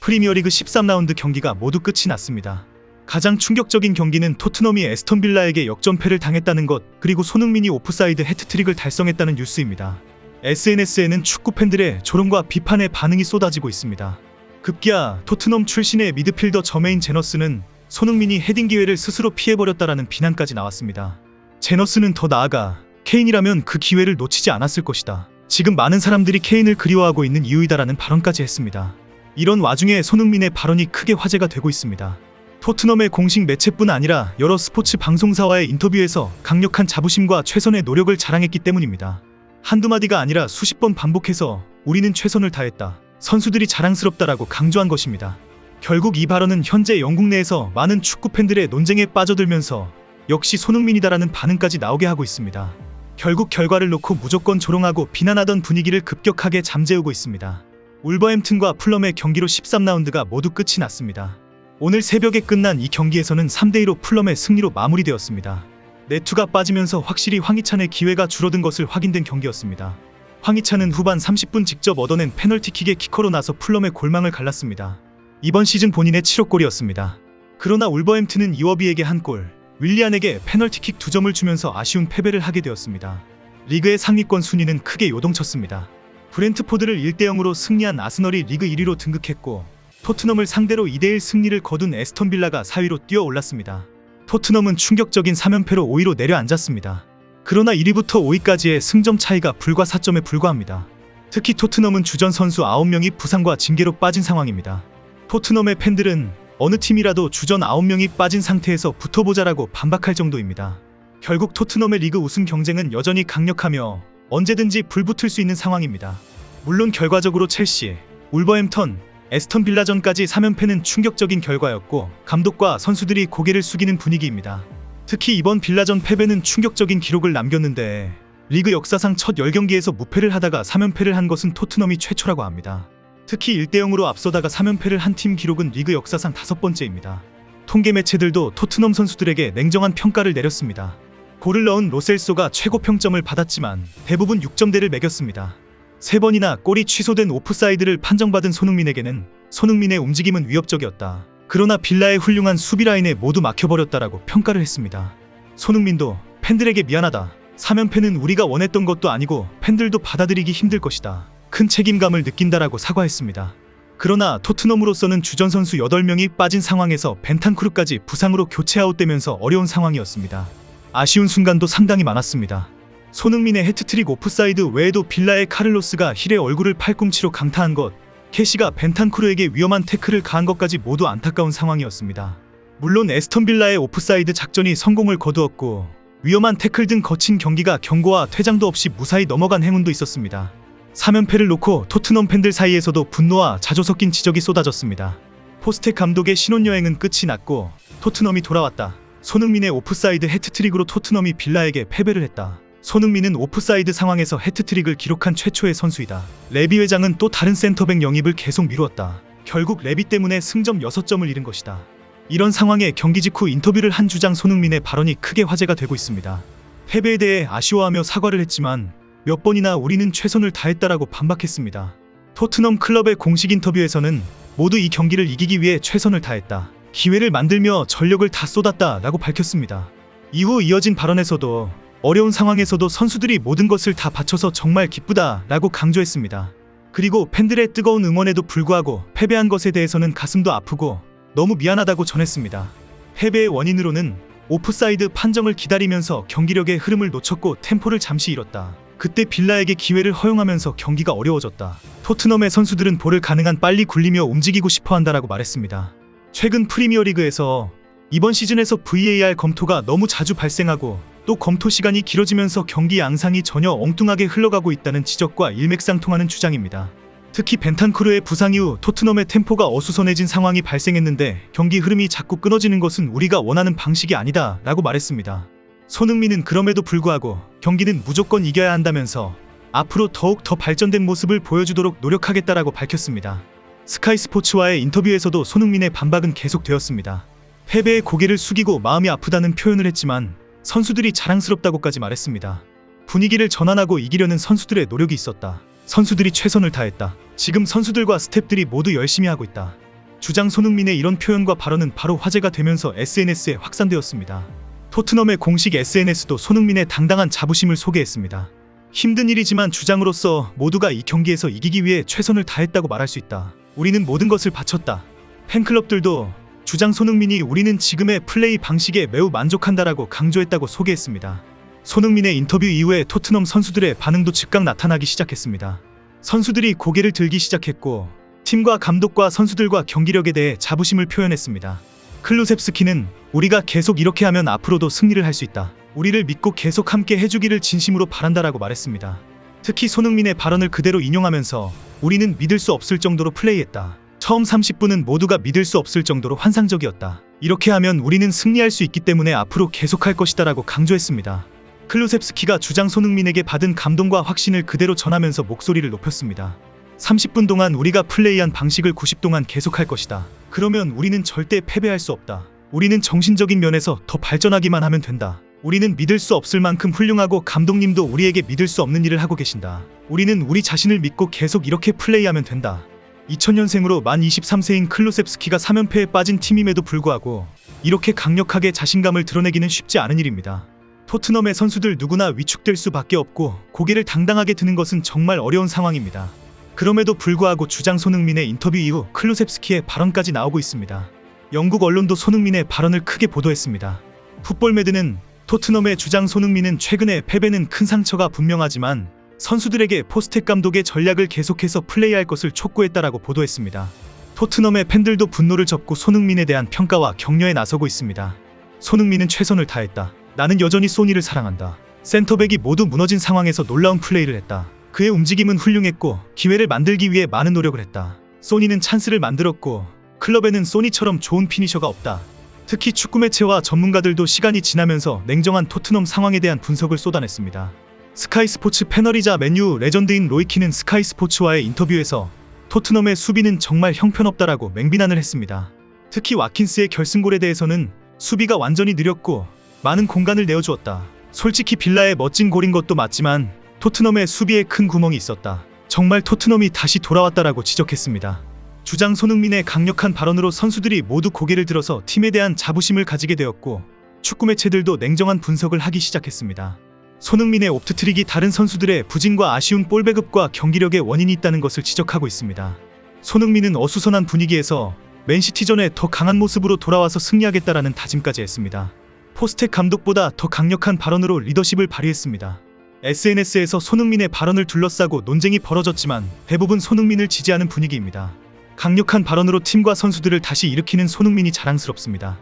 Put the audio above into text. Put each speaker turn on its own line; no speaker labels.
프리미어리그 13라운드 경기가 모두 끝이 났습니다. 가장 충격적인 경기는 토트넘이 에스턴 빌라에게 역전패를 당했다는 것, 그리고 손흥민이 오프사이드 해트트릭을 달성했다는 뉴스입니다. SNS에는 축구 팬들의 조롱과 비판의 반응이 쏟아지고 있습니다. 급기야 토트넘 출신의 미드필더 저메인 제너스는 손흥민이 헤딩 기회를 스스로 피해버렸다라는 비난까지 나왔습니다. 제너스는 더 나아가 케인이라면 그 기회를 놓치지 않았을 것이다. 지금 많은 사람들이 케인을 그리워하고 있는 이유이다라는 발언까지 했습니다. 이런 와중에 손흥민의 발언이 크게 화제가 되고 있습니다. 토트넘의 공식 매체뿐 아니라 여러 스포츠 방송사와의 인터뷰에서 강력한 자부심과 최선의 노력을 자랑했기 때문입니다. 한두 마디가 아니라 수십 번 반복해서 우리는 최선을 다했다. 선수들이 자랑스럽다라고 강조한 것입니다. 결국 이 발언은 현재 영국 내에서 많은 축구 팬들의 논쟁에 빠져들면서 역시 손흥민이다라는 반응까지 나오게 하고 있습니다. 결국 결과를 놓고 무조건 조롱하고 비난하던 분위기를 급격하게 잠재우고 있습니다. 울버햄튼과 풀럼의 경기로 13라운드가 모두 끝이 났습니다. 오늘 새벽에 끝난 이 경기에서는 3대2로 풀럼의 승리로 마무리되었습니다. 네투가 빠지면서 확실히 황희찬의 기회가 줄어든 것을 확인된 경기였습니다. 황희찬은 후반 30분 직접 얻어낸 페널티킥의 키커로 나서 풀럼의 골망을 갈랐습니다. 이번 시즌 본인의 7호 골이었습니다. 그러나 울버햄튼은 이워비에게 한 골, 윌리안에게 페널티킥 두 점을 주면서 아쉬운 패배를 하게 되었습니다. 리그의 상위권 순위는 크게 요동쳤습니다. 브렌트포드를 1대0으로 승리한 아스널이 리그 1위로 등극했고 토트넘을 상대로 2대1 승리를 거둔 에스턴 빌라가 4위로 뛰어 올랐습니다. 토트넘은 충격적인 3연패로 5위로 내려앉았습니다. 그러나 1위부터 5위까지의 승점 차이가 불과 4점에 불과합니다. 특히 토트넘은 주전 선수 9명이 부상과 징계로 빠진 상황입니다. 토트넘의 팬들은 어느 팀이라도 주전 9명이 빠진 상태에서 붙어보자라고 반박할 정도입니다. 결국 토트넘의 리그 우승 경쟁은 여전히 강력하며 언제든지 불붙을 수 있는 상황입니다. 물론 결과적으로 첼시, 울버햄턴, 에스턴 빌라전까지 3연패는 충격적인 결과였고 감독과 선수들이 고개를 숙이는 분위기입니다. 특히 이번 빌라전 패배는 충격적인 기록을 남겼는데 리그 역사상 첫 10경기에서 무패를 하다가 3연패를 한 것은 토트넘이 최초라고 합니다. 특히 1대0으로 앞서다가 3연패를 한 팀 기록은 리그 역사상 다섯 번째입니다. 통계 매체들도 토트넘 선수들에게 냉정한 평가를 내렸습니다. 골을 넣은 로셀소가 최고 평점을 받았지만 대부분 6점대를 매겼습니다. 세 번이나 골이 취소된 오프사이드를 판정받은 손흥민에게는 손흥민의 움직임은 위협적이었다. 그러나 빌라의 훌륭한 수비 라인에 모두 막혀버렸다라고 평가를 했습니다. 손흥민도 팬들에게 미안하다. 3연패는 우리가 원했던 것도 아니고 팬들도 받아들이기 힘들 것이다. 큰 책임감을 느낀다라고 사과했습니다. 그러나 토트넘으로서는 주전 선수 8명이 빠진 상황에서 벤탄쿠르까지 부상으로 교체 아웃되면서 어려운 상황이었습니다. 아쉬운 순간도 상당히 많았습니다. 손흥민의 해트트릭 오프사이드 외에도 빌라의 카를로스가 힐의 얼굴을 팔꿈치로 강타한 것, 캐시가 벤탄쿠르에게 위험한 태클을 가한 것까지 모두 안타까운 상황이었습니다. 물론 에스턴 빌라의 오프사이드 작전이 성공을 거두었고 위험한 태클 등 거친 경기가 경고와 퇴장도 없이 무사히 넘어간 행운도 있었습니다. 3연패를 놓고 토트넘 팬들 사이에서도 분노와 자조 섞인 지적이 쏟아졌습니다. 포스텍 감독의 신혼여행은 끝이 났고 토트넘이 돌아왔다. 손흥민의 오프사이드 해트트릭으로 토트넘이 빌라에게 패배를 했다. 손흥민은 오프사이드 상황에서 해트트릭을 기록한 최초의 선수이다. 레비 회장은 또 다른 센터백 영입을 계속 미루었다. 결국 레비 때문에 승점 6점을 잃은 것이다. 이런 상황에 경기 직후 인터뷰를 한 주장 손흥민의 발언이 크게 화제가 되고 있습니다. 패배에 대해 아쉬워하며 사과를 했지만 몇 번이나 우리는 최선을 다했다라고 반박했습니다. 토트넘 클럽의 공식 인터뷰에서는 모두 이 경기를 이기기 위해 최선을 다했다. 기회를 만들며 전력을 다 쏟았다 라고 밝혔습니다. 이후 이어진 발언에서도 어려운 상황에서도 선수들이 모든 것을 다 바쳐서 정말 기쁘다 라고 강조했습니다. 그리고 팬들의 뜨거운 응원에도 불구하고 패배한 것에 대해서는 가슴도 아프고 너무 미안하다고 전했습니다. 패배의 원인으로는 오프사이드 판정을 기다리면서 경기력의 흐름을 놓쳤고 템포를 잠시 잃었다. 그때 빌라에게 기회를 허용하면서 경기가 어려워졌다. 토트넘의 선수들은 볼을 가능한 빨리 굴리며 움직이고 싶어 한다라고 말했습니다. 최근 프리미어리그에서 이번 시즌에서 VAR 검토가 너무 자주 발생하고 또 검토 시간이 길어지면서 경기 양상이 전혀 엉뚱하게 흘러가고 있다는 지적과 일맥상통하는 주장입니다. 특히 벤탄쿠르의 부상 이후 토트넘의 템포가 어수선해진 상황이 발생했는데 경기 흐름이 자꾸 끊어지는 것은 우리가 원하는 방식이 아니다 라고 말했습니다. 손흥민은 그럼에도 불구하고 경기는 무조건 이겨야 한다면서 앞으로 더욱 더 발전된 모습을 보여주도록 노력하겠다라고 밝혔습니다. 스카이 스포츠와의 인터뷰에서도 손흥민의 반박은 계속되었습니다. 패배에 고개를 숙이고 마음이 아프다는 표현을 했지만 선수들이 자랑스럽다고까지 말했습니다. 분위기를 전환하고 이기려는 선수들의 노력이 있었다. 선수들이 최선을 다했다. 지금 선수들과 스탭들이 모두 열심히 하고 있다. 주장 손흥민의 이런 표현과 발언은 바로 화제가 되면서 SNS에 확산되었습니다. 토트넘의 공식 SNS도 손흥민의 당당한 자부심을 소개했습니다. 힘든 일이지만 주장으로서 모두가 이 경기에서 이기기 위해 최선을 다했다고 말할 수 있다. 우리는 모든 것을 바쳤다. 팬클럽들도 주장 손흥민이 우리는 지금의 플레이 방식에 매우 만족한다라고 강조했다고 소개했습니다. 손흥민의 인터뷰 이후에 토트넘 선수들의 반응도 즉각 나타나기 시작했습니다. 선수들이 고개를 들기 시작했고 팀과 감독과 선수들과 경기력에 대해 자부심을 표현했습니다. 클루셉스키는 우리가 계속 이렇게 하면 앞으로도 승리를 할 수 있다. 우리를 믿고 계속 함께 해주기를 진심으로 바란다라고 말했습니다. 특히 손흥민의 발언을 그대로 인용하면서 우리는 믿을 수 없을 정도로 플레이했다. 처음 30분은 모두가 믿을 수 없을 정도로 환상적이었다. 이렇게 하면 우리는 승리할 수 있기 때문에 앞으로 계속할 것이다라고 강조했습니다. 클루셉스키가 주장 손흥민에게 받은 감동과 확신을 그대로 전하면서 목소리를 높였습니다. 30분 동안 우리가 플레이한 방식을 90 동안 계속할 것이다. 그러면 우리는 절대 패배할 수 없다. 우리는 정신적인 면에서 더 발전하기만 하면 된다. 우리는 믿을 수 없을 만큼 훌륭하고 감독님도 우리에게 믿을 수 없는 일을 하고 계신다. 우리는 우리 자신을 믿고 계속 이렇게 플레이하면 된다. 2000년생으로 만 23세인 클루셉스키가 3연패에 빠진 팀임에도 불구하고 이렇게 강력하게 자신감을 드러내기는 쉽지 않은 일입니다. 토트넘의 선수들 누구나 위축될 수밖에 없고 고개를 당당하게 드는 것은 정말 어려운 상황입니다. 그럼에도 불구하고 주장 손흥민의 인터뷰 이후 클루셉스키의 발언까지 나오고 있습니다. 영국 언론도 손흥민의 발언을 크게 보도했습니다. 풋볼매드는 토트넘의 주장 손흥민은 최근에 패배는 큰 상처가 분명하지만 선수들에게 포스텍 감독의 전략을 계속해서 플레이할 것을 촉구했다라고 보도했습니다. 토트넘의 팬들도 분노를 접고 손흥민에 대한 평가와 격려에 나서고 있습니다. 손흥민은 최선을 다했다. 나는 여전히 소니를 사랑한다. 센터백이 모두 무너진 상황에서 놀라운 플레이를 했다. 그의 움직임은 훌륭했고 기회를 만들기 위해 많은 노력을 했다. 소니는 찬스를 만들었고 클럽에는 소니처럼 좋은 피니셔가 없다. 특히 축구 매체와 전문가들도 시간이 지나면서 냉정한 토트넘 상황에 대한 분석을 쏟아냈습니다. 스카이 스포츠 패널이자 맨유 레전드인 로이키는 스카이 스포츠와의 인터뷰에서 토트넘의 수비는 정말 형편없다라고 맹비난을 했습니다. 특히 와킨스의 결승골에 대해서는 수비가 완전히 느렸고 많은 공간을 내어주었다. 솔직히 빌라의 멋진 골인 것도 맞지만 토트넘의 수비에 큰 구멍이 있었다. 정말 토트넘이 다시 돌아왔다라고 지적했습니다. 주장 손흥민의 강력한 발언으로 선수들이 모두 고개를 들어서 팀에 대한 자부심을 가지게 되었고 축구 매체들도 냉정한 분석을 하기 시작했습니다. 손흥민의 옵트트릭이 다른 선수들의 부진과 아쉬운 볼 배급과 경기력의 원인이 있다는 것을 지적하고 있습니다. 손흥민은 어수선한 분위기에서 맨시티전에 더 강한 모습으로 돌아와서 승리하겠다라는 다짐까지 했습니다. 포스텍 감독보다 더 강력한 발언으로 리더십을 발휘했습니다. SNS에서 손흥민의 발언을 둘러싸고 논쟁이 벌어졌지만 대부분 손흥민을 지지하는 분위기입니다. 강력한 발언으로 팀과 선수들을 다시 일으키는 손흥민이 자랑스럽습니다.